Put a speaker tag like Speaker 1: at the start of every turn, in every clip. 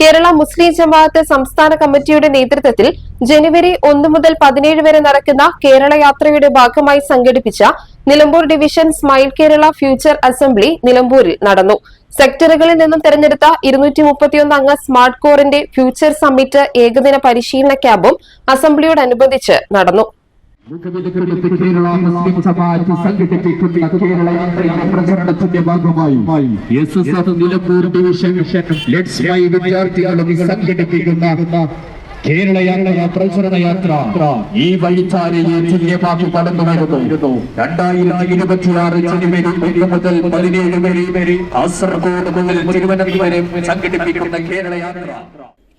Speaker 1: കേരള മുസ്ലിം ജമാഅത്ത് സംസ്ഥാന കമ്മിറ്റിയുടെ നേതൃത്വത്തിൽ ജനുവരി ഒന്ന് മുതൽ പതിനേഴ് വരെ നടക്കുന്ന കേരള യാത്രയുടെ ഭാഗമായി സംഘടിപ്പിച്ച Nilambur division smile Kerala future assembly നിലമ്പൂരിൽ നടന്നു. സെക്ടറുകളിൽ നിന്നും തെരഞ്ഞെടുത്ത ഇരുന്നൂറ്റി മുപ്പത്തിയൊന്ന് അംഗ സ്മാർട്ട് കോറിന്റെ ഫ്യൂച്ചർ സമ്മിറ്റ് ഏകദിന പരിശീലന ക്യാമ്പും അസംബ്ലിയോടനുബന്ധിച്ച് നടന്നു.
Speaker 2: കേരള മുസ്ലിം സമാജ് സംഘടിപ്പിക്കുന്ന കേരള യാത്രയുടെ പ്രചരണത്തിന്റെ ഭാഗമായി S S F Nilambur division let's my വിദ്യാർത്ഥികളും സംഘടിപ്പിക്കുന്ന കേരള യാത്ര പ്രചരണ യാത്ര ഈ വഴിച്ചാരയെ തുല്യമാക്കി കടന്നു വരുന്നു. രണ്ടായിരത്തി ഇരുപത്തിയാറ് ജനുവരി ഒന്ന് മുതൽ പതിനേഴ് വരെ കാസർഗോഡ് മുതൽ തിരുവനന്തപുരം സംഘടിപ്പിക്കുന്ന കേരള യാത്ര.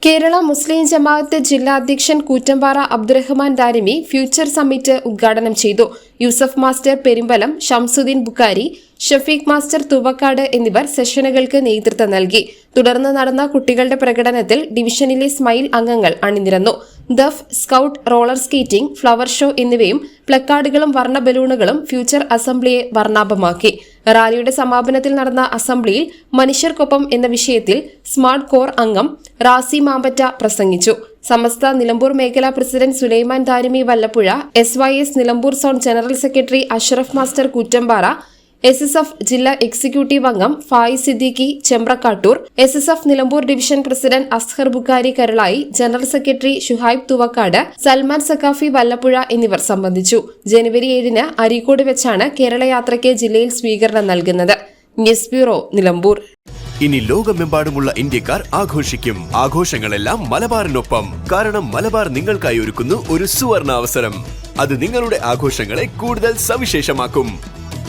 Speaker 1: കേരള മുസ്ലിം ജമാഅത്ത് ജില്ലാ അധ്യക്ഷൻ കൂറ്റമ്പാറ അബ്ദുറഹ്മാൻ ദാരിമി ഫ്യൂച്ചർ സമ്മിറ്റ് ഉദ്ഘാടനം ചെയ്തു. യൂസഫ് മാസ്റ്റർ പെരുമ്പലം ഷംസുദ്ദീൻ ബുക്കാരി ഷഫീഖ് മാസ്റ്റർ തുവക്കാട് എന്നിവർ സെഷനുകൾക്ക് നേതൃത്വം നൽകി. തുടർന്ന് നടന്ന കുട്ടികളുടെ പ്രകടനത്തിൽ ഡിവിഷനിലെ സ്മൈൽ അംഗങ്ങൾ അണിനിരന്നു. ദഫ് scout roller skating flower show എന്നിവയും പ്ലക്കാർഡുകളും വർണ ബലൂണുകളും ഫ്യൂച്ചർ അസംബ്ലിയെ വർണാഭമാക്കി. റാലിയുടെ സമാപനത്തിൽ നടന്ന അസംബ്ലിയിൽ മനുഷ്യർക്കൊപ്പം എന്ന വിഷയത്തിൽ സ്മാർട്ട് കോർ അംഗം റാസി മാമ്പറ്റ പ്രസംഗിച്ചു. സമസ്ത നിലമ്പൂർ മേഖലാ president Sulaiman Darimi Vallappuzha S Y S Nilambur zone general secretary Ashraf master Kuttampara S S F ജില്ലാ എക്സിക്യൂട്ടീവ് അംഗം Fayi Siddiqui Chembrakkattur. S S F Nilambur division president Azhar Bukhari Karulai general secretary Shuhaib Thuvakkad Salman Saqafi Vallappuzha എന്നിവർ സംബന്ധിച്ചു. ജനുവരി ഏഴിന് അരീക്കോട് വെച്ചാണ് കേരള യാത്രയ്ക്ക് ജില്ലയിൽ സ്വീകരണം നൽകുന്നത്. News bureau Nilambur.
Speaker 3: ഇനി ലോകമെമ്പാടുമുള്ള ഇന്ത്യക്കാർ ആഘോഷിക്കും. ആഘോഷങ്ങളെല്ലാം മലബാറിനൊപ്പം. കാരണം മലബാർ നിങ്ങൾക്കായി ഒരുക്കുന്നു ഒരു സുവർണ അവസരം അത് നിങ്ങളുടെ ആഘോഷങ്ങളെ കൂടുതൽ സവിശേഷമാക്കും.